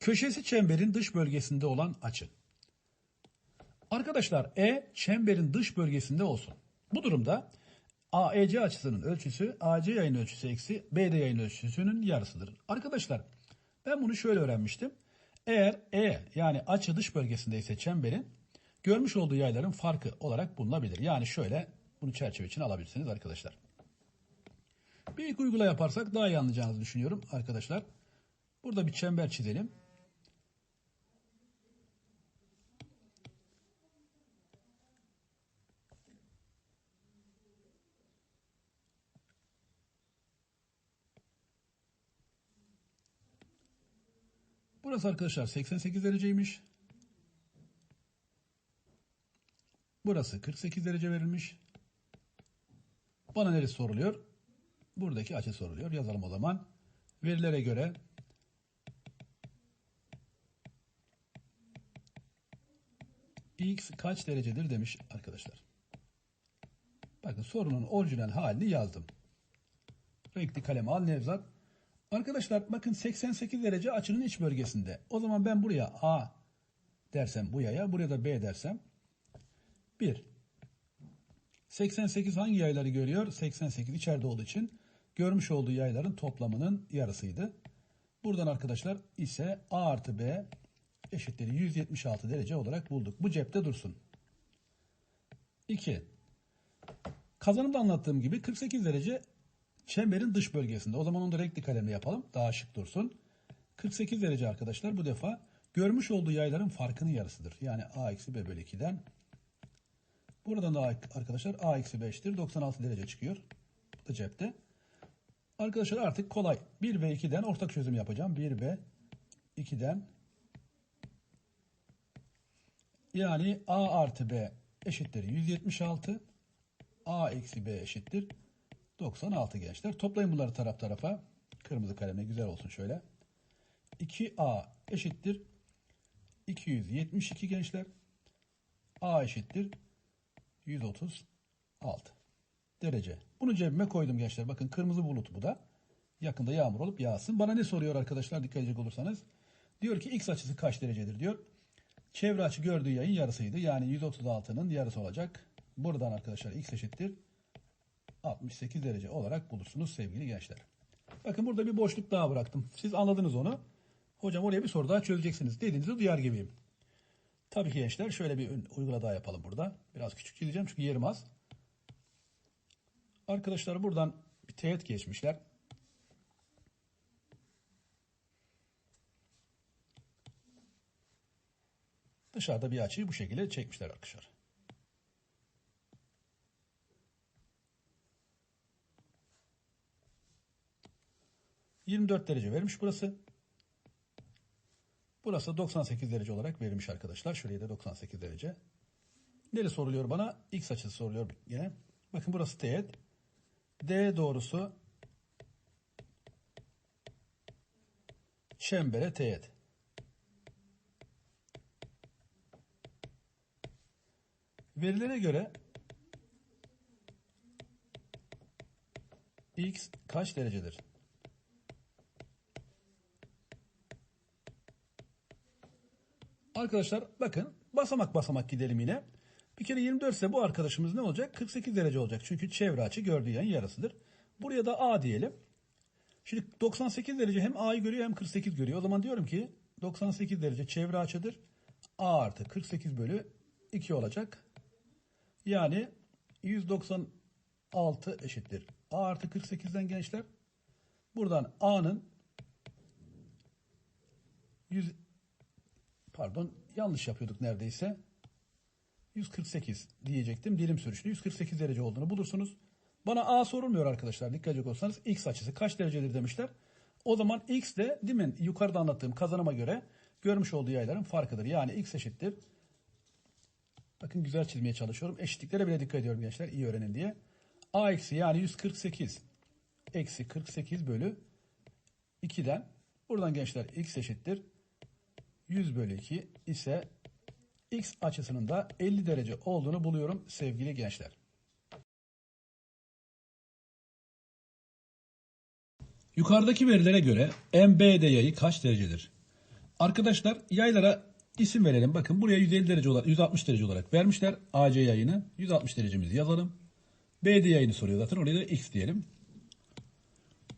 Köşesi çemberin dış bölgesinde olan açı. Arkadaşlar E çemberin dış bölgesinde olsun. Bu durumda AEC açısının ölçüsü AC yayın ölçüsü eksi BD yayın ölçüsünün yarısıdır. Arkadaşlar ben bunu şöyle öğrenmiştim. Eğer E yani açı dış bölgesinde ise çemberin görmüş olduğu yayların farkı olarak bulunabilir. Yani şöyle bunu çerçeve için alabilirsiniz arkadaşlar. Bir ilk uygula yaparsak daha iyi anlayacağınızı düşünüyorum arkadaşlar. Burada bir çember çizelim. Burası arkadaşlar 88 dereceymiş. Burası 48 derece verilmiş. Bana neresi soruluyor? Buradaki açı soruluyor. Yazalım o zaman. Verilere göre x kaç derecedir demiş arkadaşlar. Bakın sorunun orijinal halini yazdım. Renkli kalem al Nevzat. Arkadaşlar bakın 88 derece açının iç bölgesinde. O zaman ben buraya A dersem bu yaya, buraya da B dersem 1. 88 hangi yayları görüyor? 88 içeride olduğu için görmüş olduğu yayların toplamının yarısıydı. Buradan arkadaşlar ise A artı B eşittir 176 derece olarak bulduk. Bu cepte dursun. 2. Kazanımda anlattığım gibi 48 derece çemberin dış bölgesinde. O zaman onu da renkli kalemle yapalım. Daha şık dursun. 48 derece arkadaşlar bu defa görmüş olduğu yayların farkının yarısıdır. Yani A eksi B bölü 2'den. Buradan da arkadaşlar A eksi 5'tir. 96 derece çıkıyor. Bu da cepte. Arkadaşlar artık kolay. 1 ve 2'den ortak çözüm yapacağım. 1 ve 2'den yani A artı B eşittir 176. A eksi B eşittir 96 gençler. Toplayın bunları taraf tarafa. Kırmızı kalemle güzel olsun şöyle. 2A eşittir 272 gençler. A eşittir 136 derece. Bunu cebime koydum gençler. Bakın kırmızı bulut bu da. Yakında yağmur olup yağsın. Bana ne soruyor arkadaşlar dikkat edecek olursanız. Diyor ki x açısı kaç derecedir diyor. Çevre açı gördüğü yayın yarısıydı. Yani 136'nın yarısı olacak. Buradan arkadaşlar x eşittir 68 derece olarak bulursunuz sevgili gençler. Bakın burada bir boşluk daha bıraktım. Siz anladınız onu. Hocam oraya bir soru daha çözeceksiniz dediğinizi duyar gibiyim. Tabii ki gençler şöyle bir uygula daha yapalım burada. Biraz küçük çizeceğim çünkü yerim az. Arkadaşlar buradan bir teğet geçmişler. Dışarıda bir açıyı bu şekilde çekmişler arkadaşlar. ...24 derece vermiş burası. Burası 98 derece olarak verilmiş arkadaşlar. Şuraya da 98 derece. Nere soruluyor bana? X açısı soruluyor yine. Bakın burası teğet. D doğrusu çembere teğet. Verilere göre x kaç derecedir? Arkadaşlar bakın basamak basamak gidelim yine. Bir kere 24 ise bu arkadaşımız ne olacak? 48 derece olacak. Çünkü çevre açı gördüğü yan yarısıdır. Buraya da A diyelim. Şimdi 98 derece hem A'yı görüyor hem 48 görüyor. O zaman diyorum ki 98 derece çevre açıdır. A artı 48 bölü 2 olacak. Yani 196 eşittir. A artı 48'den gençler. Buradan A'nın 100 pardon yanlış yapıyorduk neredeyse. 148 diyecektim. Dilim sürüşlü 148 derece olduğunu bulursunuz. Bana A sorulmuyor arkadaşlar. Dikkat edecek olsanız x açısı kaç derecedir demişler. O zaman x de mi yukarıda anlattığım kazanıma göre görmüş olduğu yayların farkıdır. Yani x eşittir. Bakın güzel çizmeye çalışıyorum. Eşitliklere bile dikkat ediyorum gençler. iyi öğrenin diye. A eksi yani 148 eksi 48 bölü 2'den buradan gençler x eşittir. 100 bölü 2 ise x açısının da 50 derece olduğunu buluyorum sevgili gençler. Yukarıdaki verilere göre MBD yayı kaç derecedir? Arkadaşlar yaylara isim verelim. Bakın buraya 150 derece olarak 160 derece olarak vermişler. AC yayını 160 derecemizi yazalım. BD yayını soruyor zaten. Oraya da X diyelim.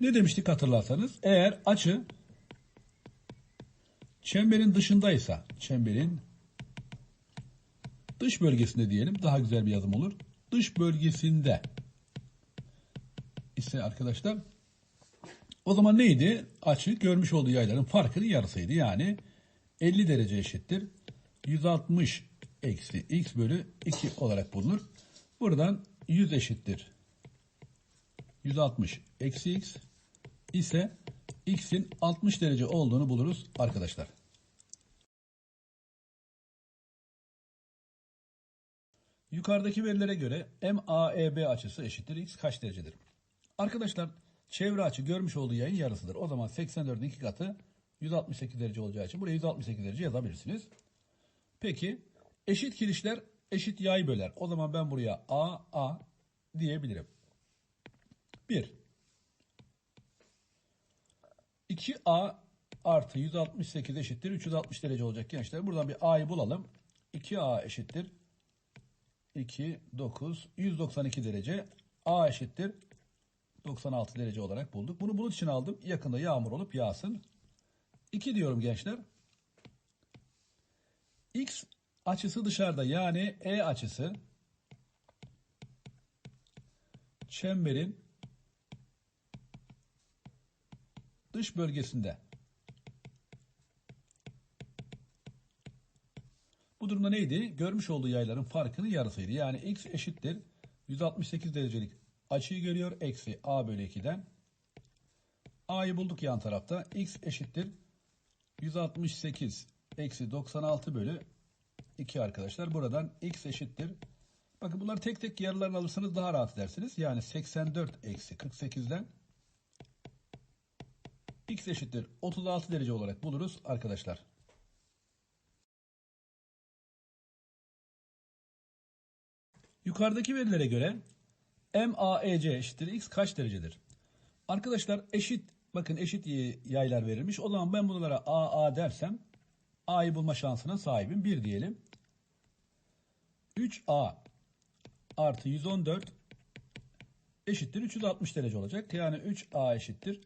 Ne demiştik hatırlarsanız? Eğer açı çemberin dışındaysa, çemberin dış bölgesinde diyelim. Daha güzel bir yazım olur. Dış bölgesinde ise arkadaşlar o zaman neydi? Açı görmüş olduğu yayların farkının yarısıydı. Yani 50 derece eşittir. 160 eksi x bölü 2 olarak bulunur. Buradan 100 eşittir. 160 eksi x ise x'in 60 derece olduğunu buluruz arkadaşlar. Yukarıdaki verilere göre MAEB açısı eşittir x kaç derecedir? Arkadaşlar çevre açı görmüş olduğu yayın yarısıdır. O zaman 84'ün iki katı 168 derece olacağı için buraya 168 derece yazabilirsiniz. Peki eşit kirişler eşit yay böler. O zaman ben buraya A A diyebilirim. 1 2A artı 168 eşittir 360 derece olacak gençler. Buradan bir A'yı bulalım. 2A eşittir 2, 9, 192 derece. A eşittir 96 derece olarak bulduk. Bunu bulut için aldım. Yakında yağmur olup yağsın. 2 diyorum gençler. X açısı dışarıda yani E açısı çemberin dış bölgesinde. Bu durumda neydi? Görmüş olduğu yayların farkının yarısıydı. Yani x eşittir 168 derecelik açıyı görüyor. Eksi a bölü 2'den. a'yı bulduk yan tarafta. x eşittir 168 eksi 96 bölü 2 arkadaşlar. Buradan x eşittir. Bakın bunları tek tek yarılarını alırsanız daha rahat edersiniz. Yani 84 eksi 48'den x eşittir 36 derece olarak buluruz arkadaşlar. Yukarıdaki verilere göre MAEC eşittir x kaç derecedir? Arkadaşlar eşit bakın eşit yaylar verilmiş. O zaman ben bunlara AA dersem A'yı bulma şansına sahibim. 1 diyelim. 3A artı 114 eşittir 360 derece olacak. Yani 3A eşittir.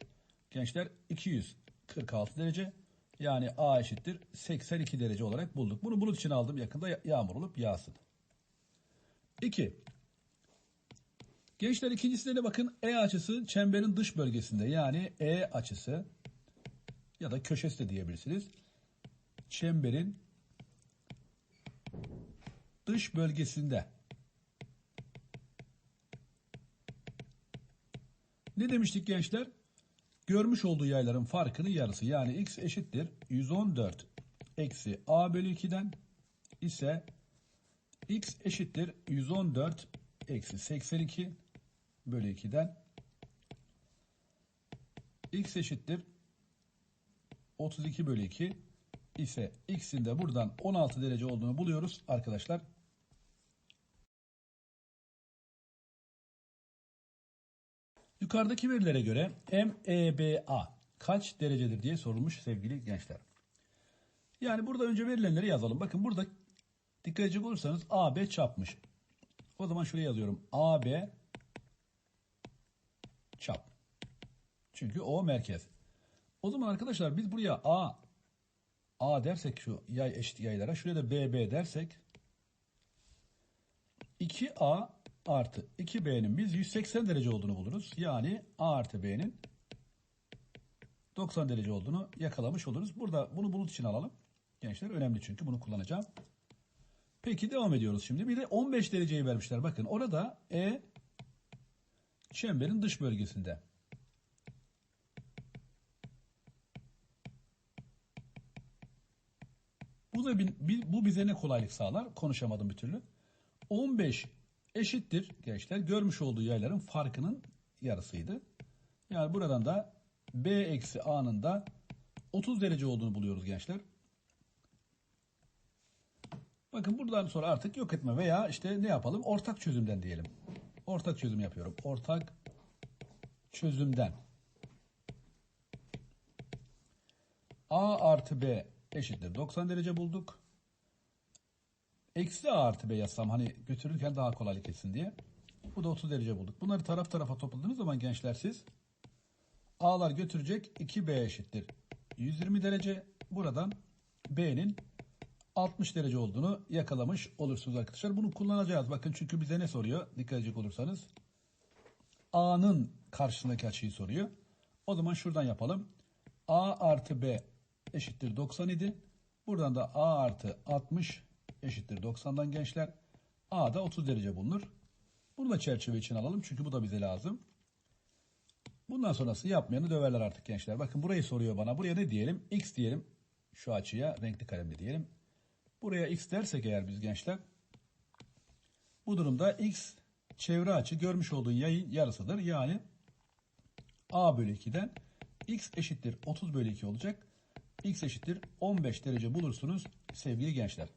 Gençler 246 derece. Yani A eşittir 82 derece olarak bulduk. Bunu bulut için aldım. Yakında yağmur olup yağsın. 2. Gençler ikincisine de bakın E açısı çemberin dış bölgesinde yani E açısı ya da köşesi de diyebilirsiniz. Çemberin dış bölgesinde. Ne demiştik gençler? Görmüş olduğu yayların farkının yarısı yani x eşittir 114 eksi a bölü 2'den ise x eşittir 114 eksi 82 bölü 2'den x eşittir 32 bölü 2 ise x'in de buradan 16 derece olduğunu buluyoruz arkadaşlar. Yukarıdaki verilere göre MEBA kaç derecedir diye sorulmuş sevgili gençler. Yani burada önce verilenleri yazalım. Bakın burada dikkat edecek olursanız AB çapmış. O zaman şuraya yazıyorum. AB çap. Çünkü O merkez. O zaman arkadaşlar biz buraya A A dersek şu yay eşit yaylara şuraya da BB dersek 2A artı 2B'nin biz 180 derece olduğunu buluruz. Yani A artı B'nin 90 derece olduğunu yakalamış oluruz. Burada bunu bulut için alalım. Gençler önemli çünkü bunu kullanacağım. Peki devam ediyoruz şimdi. Bir de 15 dereceyi vermişler. Bakın orada E çemberin dış bölgesinde. Bu da bir, bu bize ne kolaylık sağlar? Konuşamadım bir türlü. 15 eşittir gençler. Görmüş olduğu yayların farkının yarısıydı. Yani buradan da B eksi A'nın da 30 derece olduğunu buluyoruz gençler. Bakın buradan sonra artık yok etme veya işte ne yapalım? Ortak çözümden diyelim. Ortak çözüm yapıyorum. Ortak çözümden. A artı B eşittir 90 derece bulduk. Eksi A artı B yazsam hani götürürken daha kolaylık etsin diye. Bu da 30 derece bulduk. Bunları taraf tarafa topladığınız zaman gençler siz A'lar götürecek 2B eşittir 120 derece. Buradan B'nin 60 derece olduğunu yakalamış olursunuz arkadaşlar. Bunu kullanacağız. Bakın çünkü bize ne soruyor? Dikkat edecek olursanız. A'nın karşısındaki açıyı soruyor. O zaman şuradan yapalım. A artı B eşittir 90 idi. Buradan da A artı 60 eşittir 90'dan gençler. A da 30 derece bulunur. Bunu da çerçeve için alalım. Çünkü bu da bize lazım. Bundan sonrası yapmayanı döverler artık gençler. Bakın burayı soruyor bana. Buraya ne diyelim? X diyelim. Şu açıya renkli kalemle diyelim. Buraya X dersek eğer biz gençler. Bu durumda X çevre açı görmüş olduğun yayın yarısıdır. Yani A bölü 2'den X eşittir 30 bölü 2 olacak. X eşittir 15 derece bulursunuz sevgili gençler.